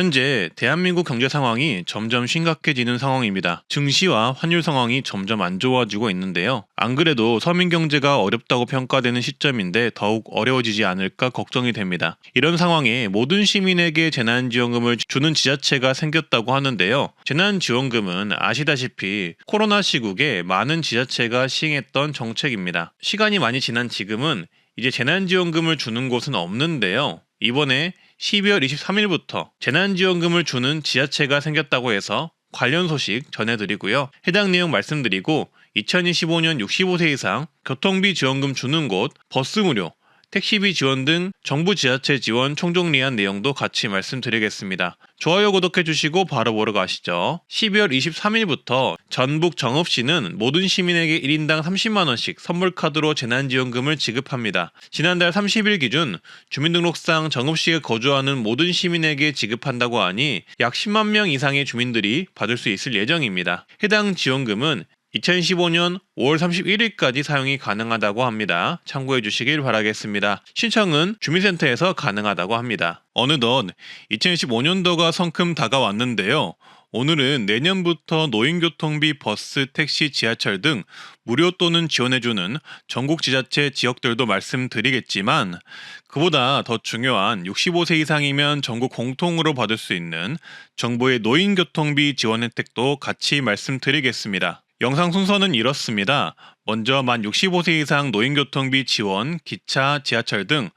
현재 대한민국 경제 상황이 점점 심각해지는 상황입니다. 증시와 환율 상황이 점점 안 좋아지고 있는데요. 안 그래도 서민 경제가 어렵다고 평가되는 시점인데 더욱 어려워지지 않을까 걱정이 됩니다. 이런 상황에 모든 시민에게 재난지원금을 주는 지자체가 생겼다고 하는데요. 재난지원금은 아시다시피 코로나 시국에 많은 지자체가 시행했던 정책입니다. 시간이 많이 지난 지금은 이제 재난지원금을 주는 곳은 없는데요. 이번에 12월 23일부터 재난지원금을 주는 지자체가 생겼다고 해서 관련 소식 전해드리고요. 해당 내용 말씀드리고 2025년 65세 이상 교통비 지원금 주는 곳, 버스 무료, 택시비 지원 등 정부 지자체 지원 총정리한 내용도 같이 말씀드리겠습니다. 좋아요 구독해 주시고 바로 보러 가시죠. 12월 23일부터 전북 정읍시는 모든 시민에게 1인당 30만 원씩 선물 카드로 재난지원금을 지급합니다. 지난달 30일 기준 주민등록상 정읍시에 거주하는 모든 시민에게 지급한다고 하니 약 10만 명 이상의 주민들이 받을 수 있을 예정입니다. 해당 지원금은 2015년 5월 31일까지 사용이 가능하다고 합니다. 참고해 주시길 바라겠습니다. 신청은 주민센터에서 가능하다고 합니다. 어느덧 2015년도가 성큼 다가왔는데요. 오늘은 내년부터 노인교통비 버스, 택시, 지하철 등 무료 또는 지원해주는 전국 지자체 지역들도 말씀드리겠지만 그보다 더 중요한 65세 이상이면 전국 공통으로 받을 수 있는 정부의 노인교통비 지원 혜택도 같이 말씀드리겠습니다. 영상 순서는 이렇습니다. 먼저 만 65세 이상 노인교통비 지원, 기차, 지하철 등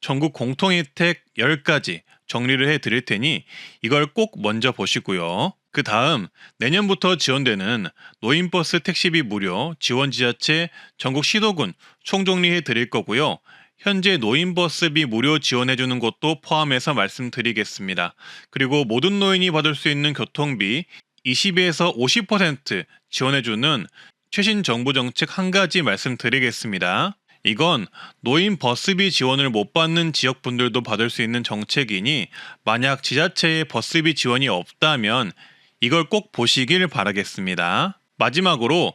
전국 공통 혜택 10가지 정리를 해 드릴 테니 이걸 꼭 먼저 보시고요. 그 다음 내년부터 지원되는 노인버스 택시비 무료 지원 지자체 전국 시도군 총정리해 드릴 거고요. 현재 노인버스비 무료 지원해주는 곳도 포함해서 말씀드리겠습니다. 그리고 모든 노인이 받을 수 있는 교통비 20에서 50% 지원해주는 최신 정부 정책 한 가지 말씀드리겠습니다. 이건 노인 버스비 지원을 못 받는 지역분들도 받을 수 있는 정책이니 만약 지자체에 버스비 지원이 없다면 이걸 꼭 보시길 바라겠습니다. 마지막으로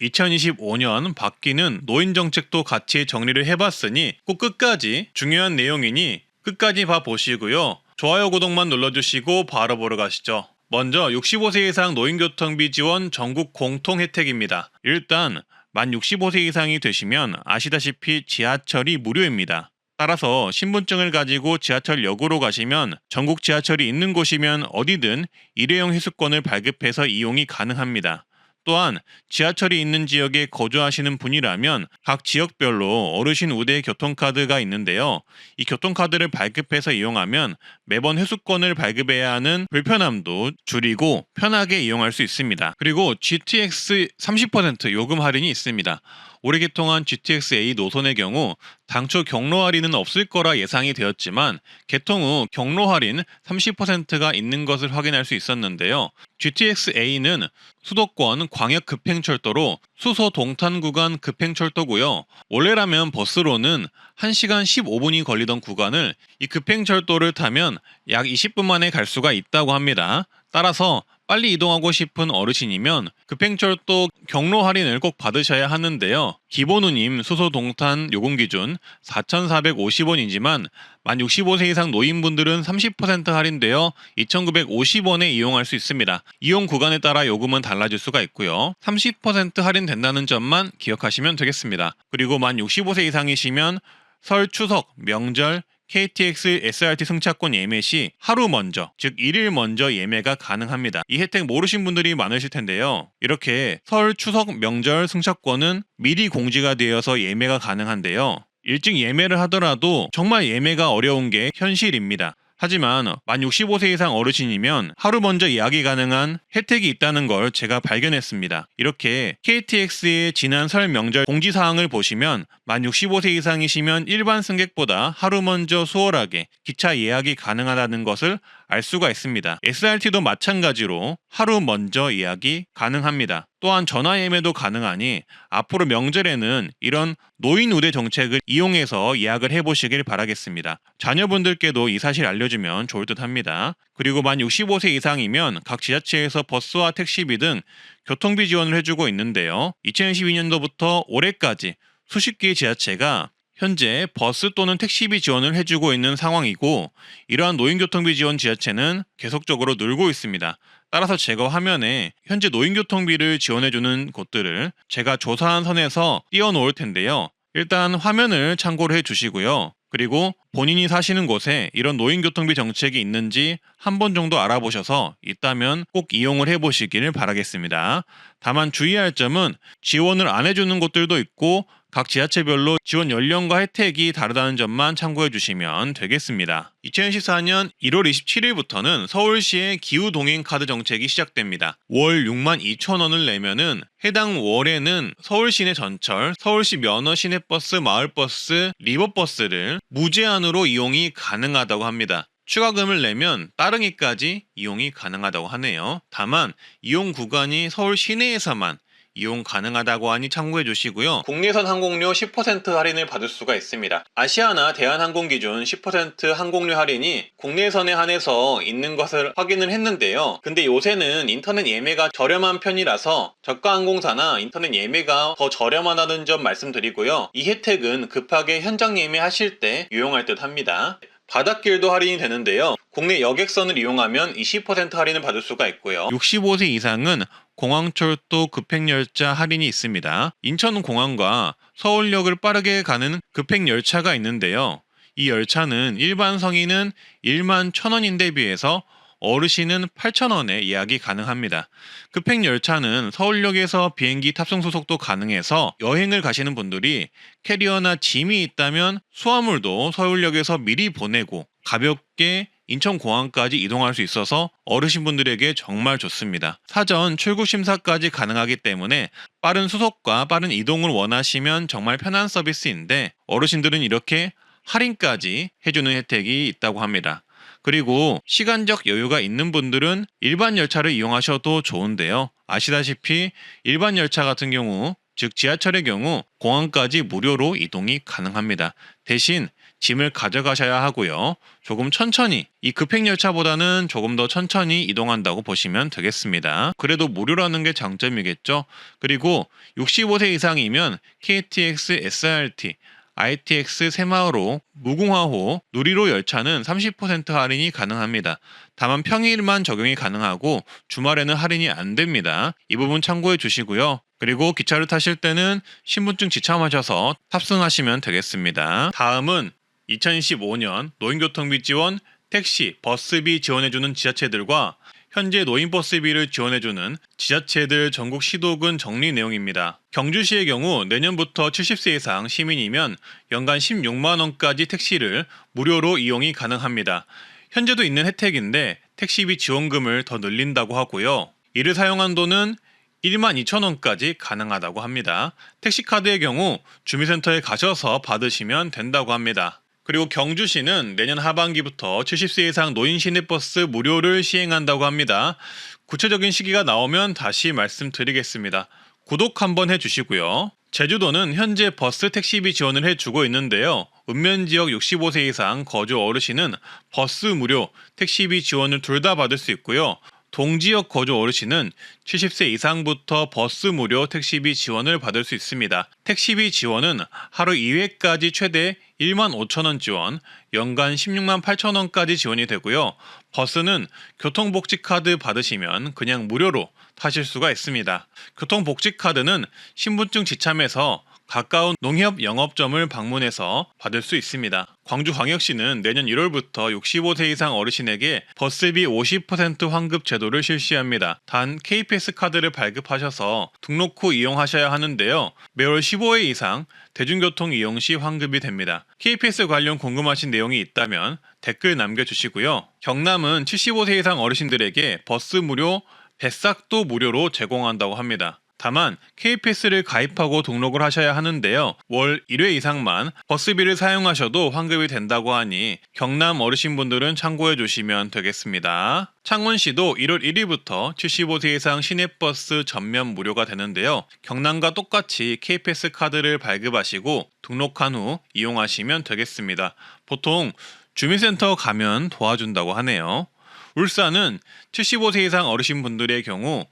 2025년 바뀌는 노인 정책도 같이 정리를 해봤으니 꼭 끝까지 중요한 내용이니 끝까지 봐 보시고요. 좋아요, 구독만 눌러주시고 바로 보러 가시죠. 먼저 65세 이상 노인교통비 지원 전국 공통 혜택입니다. 일단 만 65세 이상이 되시면 아시다시피 지하철이 무료입니다. 따라서 신분증을 가지고 지하철 역으로 가시면 전국 지하철이 있는 곳이면 어디든 일회용 회수권을 발급해서 이용이 가능합니다. 또한 지하철이 있는 지역에 거주하시는 분이라면 각 지역별로 어르신 우대 교통카드가 있는데요. 이 교통카드를 발급해서 이용하면 매번 회수권을 발급해야 하는 불편함도 줄이고 편하게 이용할 수 있습니다. 그리고 GTX 30% 요금 할인이 있습니다. 올해 개통한 GTX-A 노선의 경우 당초 경로 할인은 없을 거라 예상이 되었지만 개통 후 경로 할인 30%가 있는 것을 확인할 수 있었는데요. GTX-A는 수도권 광역 급행철도로 수소 동탄 구간 급행철도고요. 원래라면 버스로는 1시간 15분이 걸리던 구간을 이 급행철도를 타면 약 20분 만에 갈 수가 있다고 합니다. 따라서 빨리 이동하고 싶은 어르신이면 급행철도 경로 할인을 꼭 받으셔야 하는데요. 기본 운임 수소 동탄 요금 기준 4,450원이지만 만 65세 이상 노인분들은 30% 할인되어 2,950원에 이용할 수 있습니다. 이용 구간에 따라 요금은 달라질 수가 있고요. 30% 할인된다는 점만 기억하시면 되겠습니다. 그리고 만 65세 이상이시면 설, 추석, 명절, KTX SRT 승차권 예매 시 하루 먼저, 즉 1일 먼저 예매가 가능합니다. 이 혜택 모르신 분들이 많으실 텐데요. 이렇게 설, 추석, 명절 승차권은 미리 공지가 되어서 예매가 가능한데요. 일찍 예매를 하더라도 정말 예매가 어려운 게 현실입니다. 하지만 만 65세 이상 어르신이면 하루 먼저 예약이 가능한 혜택이 있다는 걸 제가 발견했습니다. 이렇게 KTX의 지난 설 명절 공지사항을 보시면 만 65세 이상이시면 일반 승객보다 하루 먼저 수월하게 기차 예약이 가능하다는 것을 알 수가 있습니다. SRT도 마찬가지로 하루 먼저 예약이 가능합니다. 또한 전화 예매도 가능하니 앞으로 명절에는 이런 노인 우대 정책을 이용해서 예약을 해보시길 바라겠습니다. 자녀분들께도 이 사실 알려주면 좋을 듯 합니다. 그리고 만 65세 이상이면 각 지자체에서 버스와 택시비 등 교통비 지원을 해주고 있는데요. 2012년도부터 올해까지 수십 개의 지자체가 현재 버스 또는 택시비 지원을 해주고 있는 상황이고 이러한 노인교통비 지원 지자체는 계속적으로 늘고 있습니다. 따라서 제가 화면에 현재 노인교통비를 지원해주는 곳들을 제가 조사한 선에서 띄워놓을 텐데요. 일단 화면을 참고를 해주시고요. 그리고 본인이 사시는 곳에 이런 노인교통비 정책이 있는지 한 번 정도 알아보셔서 있다면 꼭 이용을 해보시기를 바라겠습니다. 다만 주의할 점은 지원을 안 해주는 곳들도 있고 각 지자체별로 지원 연령과 혜택이 다르다는 점만 참고해 주시면 되겠습니다. 2014년 1월 27일부터는 서울시의 기후 동행 카드 정책이 시작됩니다. 월 6만 2천 원을 내면은 해당 월에는 서울시내 전철, 서울시 면허 시내버스, 마을버스, 리버버스를 무제한으로 이용이 가능하다고 합니다. 추가금을 내면 따릉이까지 이용이 가능하다고 하네요. 다만 이용 구간이 서울 시내에서만 이용 가능하다고 하니 참고해 주시고요. 국내선 항공료 10% 할인을 받을 수가 있습니다. 아시아나 대한항공 기준 10% 항공료 할인이 국내선에 한해서 있는 것을 확인을 했는데요. 근데 요새는 인터넷 예매가 저렴한 편이라서 저가 항공사나 인터넷 예매가 더 저렴하다는 점 말씀드리고요. 이 혜택은 급하게 현장 예매하실 때 유용할 듯 합니다. 바닷길도 할인이 되는데요. 국내 여객선을 이용하면 20% 할인을 받을 수가 있고요. 65세 이상은 공항철도 급행열차 할인이 있습니다. 인천공항과 서울역을 빠르게 가는 급행열차가 있는데요. 이 열차는 일반 성인은 1만 1,000원인데 비해서 어르신은 8,000원에 예약이 가능합니다. 급행열차는 서울역에서 비행기 탑승 소속도 가능해서 여행을 가시는 분들이 캐리어나 짐이 있다면 수화물도 서울역에서 미리 보내고 가볍게 인천공항까지 이동할 수 있어서 어르신분들에게 정말 좋습니다. 사전 출국 심사까지 가능하기 때문에 빠른 수속과 빠른 이동을 원하시면 정말 편한 서비스인데 어르신들은 이렇게 할인까지 해주는 혜택이 있다고 합니다. 그리고 시간적 여유가 있는 분들은 일반 열차를 이용하셔도 좋은데요. 아시다시피 일반 열차 같은 경우, 즉 지하철의 경우 공항까지 무료로 이동이 가능합니다. 대신 짐을 가져가셔야 하고요. 조금 천천히, 이 급행열차보다는 조금 더 천천히 이동한다고 보시면 되겠습니다. 그래도 무료라는 게 장점이겠죠. 그리고 65세 이상이면 KTX, SRT, ITX 새마을호, 무궁화호, 누리로 열차는 30% 할인이 가능합니다. 다만 평일만 적용이 가능하고 주말에는 할인이 안 됩니다. 이 부분 참고해 주시고요. 그리고 기차를 타실 때는 신분증 지참하셔서 탑승하시면 되겠습니다. 다음은 2015년 노인교통비 지원, 택시, 버스비 지원해주는 지자체들과 현재 노인버스비를 지원해주는 지자체들 전국 시도군 정리 내용입니다. 경주시의 경우 내년부터 70세 이상 시민이면 연간 16만원까지 택시를 무료로 이용이 가능합니다. 현재도 있는 혜택인데 택시비 지원금을 더 늘린다고 하고요. 이를 사용한 돈은 1만 2천 원까지 가능하다고 합니다. 택시카드의 경우 주민센터에 가셔서 받으시면 된다고 합니다. 그리고 경주시는 내년 하반기부터 70세 이상 노인 시내버스 무료를 시행한다고 합니다. 구체적인 시기가 나오면 다시 말씀드리겠습니다. 구독 한번 해주시고요. 제주도는 현재 버스 택시비 지원을 해주고 있는데요. 읍면 지역 65세 이상 거주 어르신은 버스 무료, 택시비 지원을 둘 다 받을 수 있고요. 동지역 거주 어르신은 70세 이상부터 버스 무료 택시비 지원을 받을 수 있습니다. 택시비 지원은 하루 2회까지 최대 1만 5천 원 지원, 연간 16만 8천 원까지 지원이 되고요. 버스는 교통복지카드 받으시면 그냥 무료로 타실 수가 있습니다. 교통복지카드는 신분증 지참해서 가까운 농협 영업점을 방문해서 받을 수 있습니다. 광주광역시는 내년 1월부터 65세 이상 어르신에게 버스비 50% 환급 제도를 실시합니다. 단 KPS 카드를 발급하셔서 등록 후 이용하셔야 하는데요. 매월 15회 이상 대중교통 이용 시 환급이 됩니다. KPS 관련 궁금하신 내용이 있다면 댓글 남겨주시고요. 경남은 75세 이상 어르신들에게 버스 무료, 뱃삭도 무료로 제공한다고 합니다. 다만 KPS를 가입하고 등록을 하셔야 하는데요. 월 1회 이상만 버스비를 사용하셔도 환급이 된다고 하니 경남 어르신분들은 참고해 주시면 되겠습니다. 창원시도 1월 1일부터 75세 이상 시내버스 전면 무료가 되는데요. 경남과 똑같이 KPS 카드를 발급하시고 등록한 후 이용하시면 되겠습니다. 보통 주민센터 가면 도와준다고 하네요. 울산은 75세 이상 어르신분들의 경우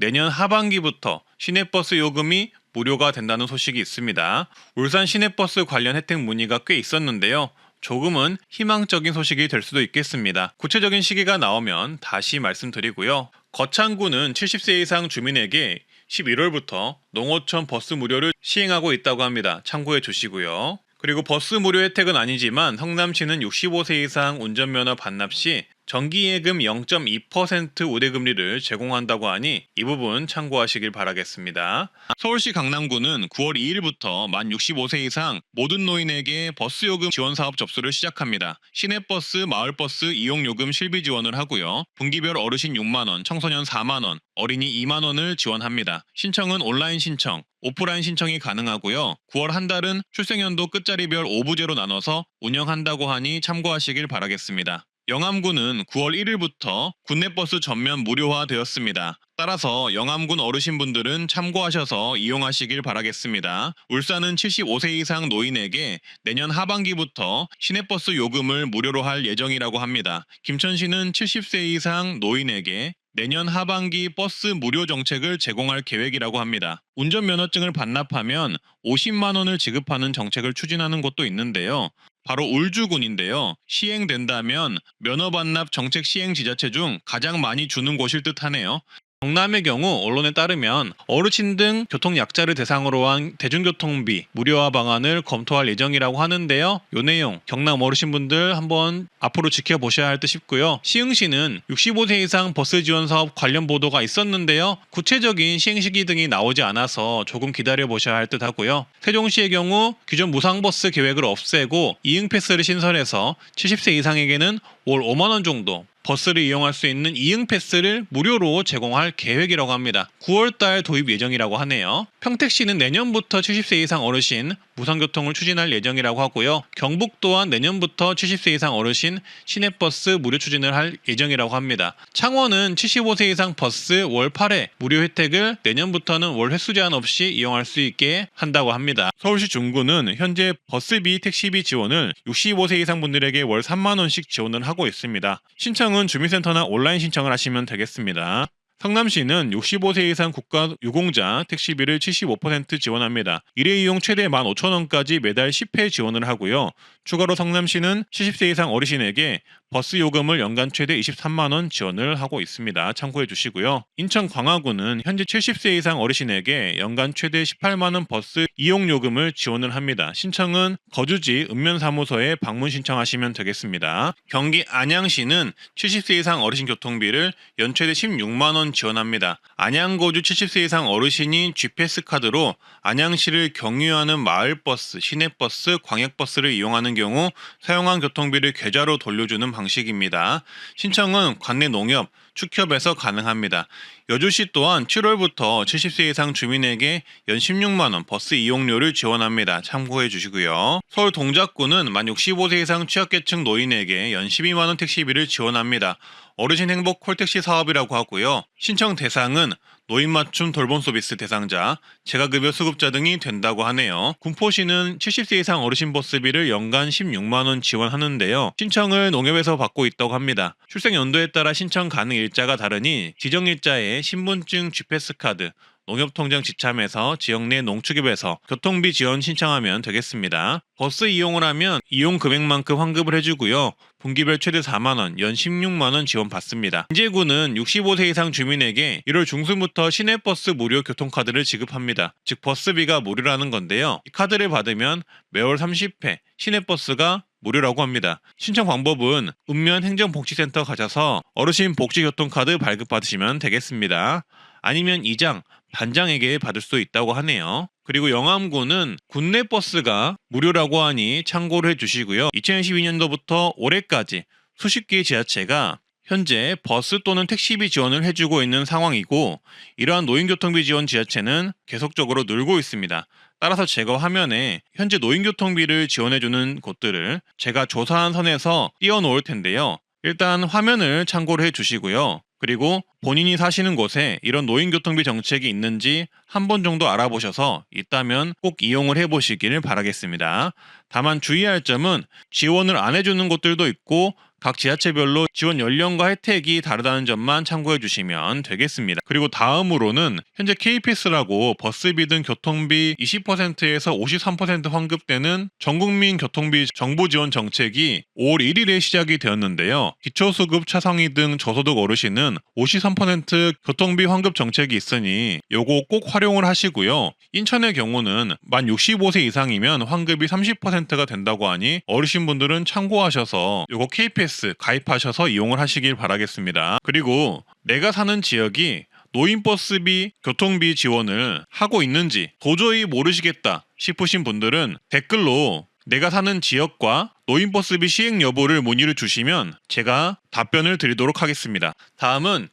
내년 하반기부터 시내버스 요금이 무료가 된다는 소식이 있습니다. 울산 시내버스 관련 혜택 문의가 꽤 있었는데요. 조금은 희망적인 소식이 될 수도 있겠습니다. 구체적인 시기가 나오면 다시 말씀드리고요. 거창구는 70세 이상 주민에게 11월부터 농어촌 버스 무료를 시행하고 있다고 합니다. 참고해 주시고요. 그리고 버스 무료 혜택은 아니지만 성남시는 65세 이상 운전면허 반납 시 정기예금 0.2% 우대금리를 제공한다고 하니 이 부분 참고하시길 바라겠습니다. 서울시 강남구는 9월 2일부터 만 65세 이상 모든 노인에게 버스 요금 지원 사업 접수를 시작합니다. 시내버스, 마을버스 이용 요금 실비 지원을 하고요. 분기별 어르신 6만 원, 청소년 4만 원, 어린이 2만 원을 지원합니다. 신청은 온라인 신청, 오프라인 신청이 가능하고요. 9월 한 달은 출생연도 끝자리별 5부제로 나눠서 운영한다고 하니 참고하시길 바라겠습니다. 영암구는 9월 1일부터 국내버스 전면 무료화되었습니다. 따라서 영암군 어르신분들은 참고하셔서 이용하시길 바라겠습니다. 울산은 75세 이상 노인에게 내년 하반기부터 시내버스 요금을 무료로 할 예정이라고 합니다. 김천시는 70세 이상 노인에게 내년 하반기 버스 무료 정책을 제공할 계획이라고 합니다. 운전면허증을 반납하면 50만 원을 지급하는 정책을 추진하는 곳도 있는데요. 바로 울주군인데요. 시행된다면 면허 반납 정책 시행 지자체 중 가장 많이 주는 곳일 듯 하네요. 경남의 경우 언론에 따르면 어르신 등 교통 약자를 대상으로 한 대중교통비 무료화 방안을 검토할 예정이라고 하는데요. 요 내용 경남 어르신분들 한번 앞으로 지켜보셔야 할 듯 싶고요. 시흥시는 65세 이상 버스 지원 사업 관련 보도가 있었는데요. 구체적인 시행 시기 등이 나오지 않아서 조금 기다려 보셔야 할 듯 하고요. 세종시의 경우 기존 무상버스 계획을 없애고 이응 패스를 신설해서 70세 이상에게는 월 5만 원 정도 버스를 이용할 수 있는 이응 패스를 무료로 제공할 계획이라고 합니다. 9월달 도입 예정이라고 하네요. 평택시는 내년부터 70세 이상 어르신 무상교통을 추진할 예정이라고 하고요. 경북 또한 내년부터 70세 이상 어르신 시내버스 무료 추진을 할 예정이라고 합니다. 창원은 75세 이상 버스 월 8회 무료 혜택을 내년부터는 월 횟수 제한 없이 이용할 수 있게 한다고 합니다. 서울시 중구는 현재 버스비, 택시비 지원을 65세 이상 분들에게 월 3만 원씩 지원을 하고 있습니다. 신청은 주민센터나 온라인 신청을 하시면 되겠습니다. 성남시는 65세 이상 국가 유공자 택시비를 75% 지원합니다. 일회이용 최대 15,000원까지 매달 10회 지원을 하고요. 추가로 성남시는 70세 이상 어르신에게 버스 요금을 연간 최대 23만 원 지원을 하고 있습니다. 참고해 주시고요. 인천 광화구는 현재 70세 이상 어르신에게 연간 최대 18만 원 버스 이용 요금을 지원을 합니다. 신청은 거주지 읍면사무소에 방문 신청하시면 되겠습니다. 경기 안양시는 70세 이상 어르신 교통비를 연 최대 16만 원 지원합니다. 안양 거주 70세 이상 어르신이 GPS 카드로 안양시를 경유하는 마을버스, 시내버스, 광역버스를 이용하는 경우 사용한 교통비를 계좌로 돌려주는 방식입니다. 신청은 관내 농협, 축협에서 가능합니다. 여주시 또한 7월부터 70세 이상 주민에게 연 16만 원 버스 이용료를 지원합니다. 참고해 주시고요. 서울 동작구는 만 65세 이상 취약계층 노인에게 연 12만 원 택시비를 지원합니다. 어르신 행복 콜택시 사업이라고 하고요. 신청 대상은 노인 맞춤 돌봄 서비스 대상자, 재가급여 수급자 등이 된다고 하네요. 군포시는 70세 이상 어르신 버스비를 연간 16만 원 지원하는데요. 신청을 농협에서 받고 있다고 합니다. 출생 연도에 따라 신청 가능 일자가 다르니 지정 일자에 신분증 GPS 카드, 농협통장 지참에서 지역 내 농축협에서 교통비 지원 신청하면 되겠습니다. 버스 이용을 하면 이용 금액만큼 환급을 해주고요. 분기별 최대 4만원, 연 16만원 지원 받습니다. 인제구는 65세 이상 주민에게 1월 중순부터 시내버스 무료 교통카드를 지급합니다. 즉 버스비가 무료라는 건데요. 이 카드를 받으면 매월 30회 시내버스가 무료라고 합니다. 신청 방법은 읍면 행정복지센터 가셔서 어르신 복지교통카드 발급받으시면 되겠습니다. 아니면 이장, 반장에게 받을 수 있다고 하네요. 그리고 영암구는 국내 버스가 무료라고 하니 참고를 해주시고요. 2012년도부터 올해까지 수십 개의 지자체가 현재 버스 또는 택시비 지원을 해주고 있는 상황이고 이러한 노인교통비 지원 지자체는 계속적으로 늘고 있습니다. 따라서 제가 화면에 현재 노인교통비를 지원해주는 곳들을 제가 조사한 선에서 띄워놓을 텐데요. 일단 화면을 참고를 해주시고요. 그리고 본인이 사시는 곳에 이런 노인교통비 정책이 있는지 한 번 정도 알아보셔서 있다면 꼭 이용을 해보시기를 바라겠습니다. 다만 주의할 점은 지원을 안 해주는 곳들도 있고 각 지자체별로 지원 연령과 혜택이 다르다는 점만 참고해 주시면 되겠습니다. 그리고 다음으로는 현재 KPS라고 버스비 등 교통비 20%에서 53% 환급되는 전국민 교통비 정부 지원 정책이 5월 1일에 시작이 되었는데요. 기초수급 차상위 등 저소득 어르신은 53% 교통비 환급 정책이 있으니 요거 꼭 활용을 하시고요. 인천의 경우는 만 65세 이상이면 환급이 30%가 된다고 하니 어르신분들은 참고하셔서 요거 KPS 가입하셔서 이용을 하시길 바라겠습니다. 그리고 내가 사는 지역이 노인버스비, 교통비 지원을 하고 있는지 도저히 모르시겠다 싶으신 분들은 댓글로 내가 사는 지역과 노인버스비 시행 여부를 문의를 주시면 제가 답변을 드리도록 하겠습니다. 다음은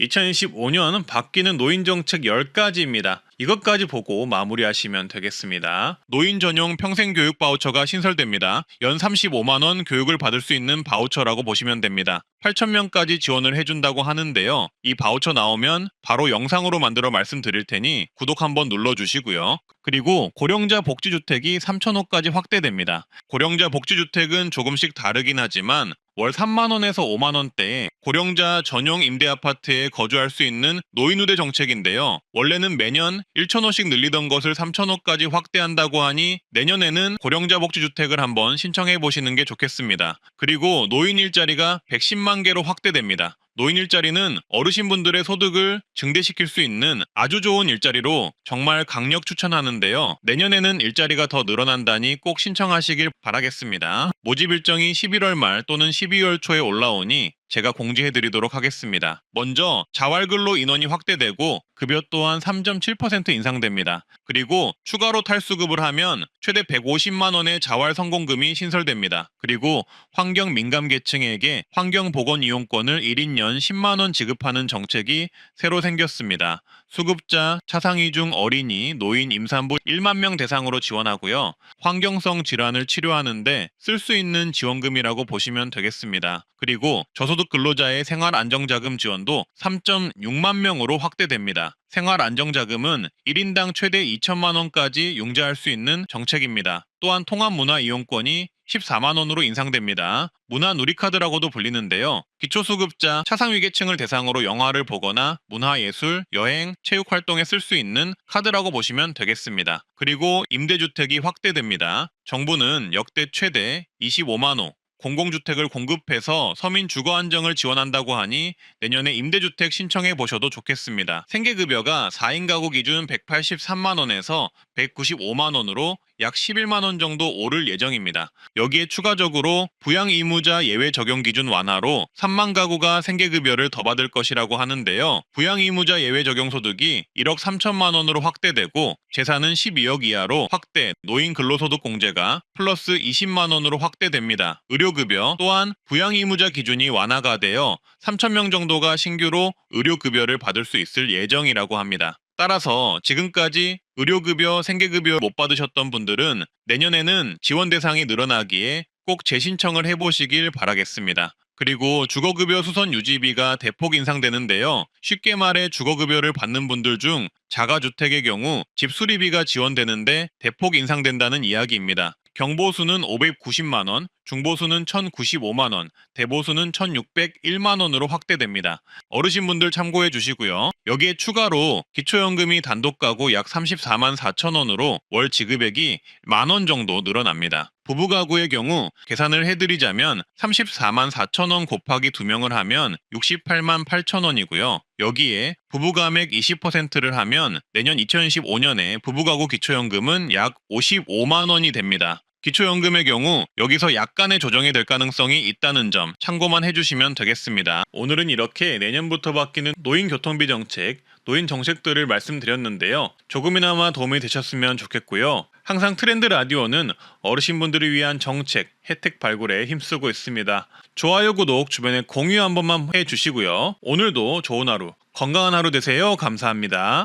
2025년 바뀌는 노인 정책 10가지입니다. 이것까지 보고 마무리하시면 되겠습니다. 노인 전용 평생 교육 바우처가 신설됩니다. 연 35만 원 교육을 받을 수 있는 바우처라고 보시면 됩니다. 8,000명까지 지원을 해준다고 하는데요. 이 바우처 나오면 바로 영상으로 만들어 말씀드릴 테니 구독 한번 눌러주시고요. 그리고 고령자 복지주택이 3,000호까지 확대됩니다. 고령자 복지주택은 조금씩 다르긴 하지만 월 3만원에서 5만원대에 고령자 전용 임대 아파트에 거주할 수 있는 노인우대 정책인데요. 원래는 매년 1,000호씩 늘리던 것을 3,000호까지 확대한다고 하니 내년에는 고령자 복지주택을 한번 신청해 보시는 게 좋겠습니다. 그리고 노인 일자리가 110만 개로 확대됩니다. 노인 일자리는 어르신분들의 소득을 증대시킬 수 있는 아주 좋은 일자리로 정말 강력 추천하는데요. 내년에는 일자리가 더 늘어난다니 꼭 신청하시길 바라겠습니다. 모집 일정이 11월 말 또는 12월 초에 올라오니 제가 공지해 드리도록 하겠습니다. 먼저 자활근로 인원이 확대되고 급여 또한 3.7% 인상됩니다. 그리고 추가로 탈수급을 하면 최대 150만 원의 자활 성공금이 신설됩니다. 그리고 환경 민감 계층에게 환경 보건 이용권을 1인 연 10만 원 지급하는 정책이 새로 생겼습니다. 수급자, 차상위 중 어린이, 노인, 임산부 1만 명 대상으로 지원하고요. 환경성 질환을 치료하는데 쓸 수 있는 지원금이라고 보시면 되겠습니다. 그리고 저소득 근로자의 생활 안정자금 지원도 3.6만 명으로 확대됩니다. 생활 안정자금은 1인당 최대 2천만 원까지 융자할 수 있는 정책입니다. 또한 통합 문화 이용권이 14만 원으로 인상됩니다. 문화 누리카드라고도 불리는데요. 기초수급자 차상위계층을 대상으로 영화를 보거나 문화예술, 여행, 체육 활동에 쓸 수 있는 카드라고 보시면 되겠습니다. 그리고 임대주택이 확대됩니다. 정부는 역대 최대 25만 호, 공공주택을 공급해서 서민 주거 안정을 지원한다고 하니 내년에 임대주택 신청해 보셔도 좋겠습니다. 생계급여가 4인 가구 기준 183만 원에서 195만 원으로 약 11만 원 정도 오를 예정입니다. 여기에 추가적으로 부양 의무자 예외 적용 기준 완화로 3만 가구가 생계급여를 더 받을 것이라고 하는데요. 부양 의무자 예외 적용 소득이 1억 3천만 원으로 확대되고 재산은 12억 이하로 확대, 노인 근로소득 공제가 플러스 20만 원으로 확대됩니다. 의료급여 또한 부양 의무자 기준이 완화가 되어 3천 명 정도가 신규로 의료급여를 받을 수 있을 예정이라고 합니다. 따라서 지금까지 의료급여, 생계급여 못 받으셨던 분들은 내년에는 지원 대상이 늘어나기에 꼭 재신청을 해보시길 바라겠습니다. 그리고 주거급여 수선 유지비가 대폭 인상되는데요. 쉽게 말해 주거급여를 받는 분들 중 자가주택의 경우 집 수리비가 지원되는데 대폭 인상된다는 이야기입니다. 경보수는 590만 원, 중보수는 1095만 원, 대보수는 1601만 원으로 확대됩니다. 어르신분들 참고해 주시고요. 여기에 추가로 기초연금이 단독 가구 약 34만 4천 원으로 월 지급액이 만원 정도 늘어납니다. 부부 가구의 경우 계산을 해드리자면 34만 4천 원 곱하기 2명을 하면 68만 8천 원이고요. 여기에 부부감액 20%를 하면 내년 2015년에 부부가구 기초연금은 약 55만 원이 됩니다. 기초연금의 경우 여기서 약간의 조정이 될 가능성이 있다는 점 참고만 해주시면 되겠습니다. 오늘은 이렇게 내년부터 바뀌는 노인 교통비 정책, 노인 정책들을 말씀드렸는데요. 조금이나마 도움이 되셨으면 좋겠고요. 항상 트렌드 라디오는 어르신분들을 위한 정책, 혜택 발굴에 힘쓰고 있습니다. 좋아요, 구독, 주변에 공유 한 번만 해주시고요. 오늘도 좋은 하루, 건강한 하루 되세요. 감사합니다.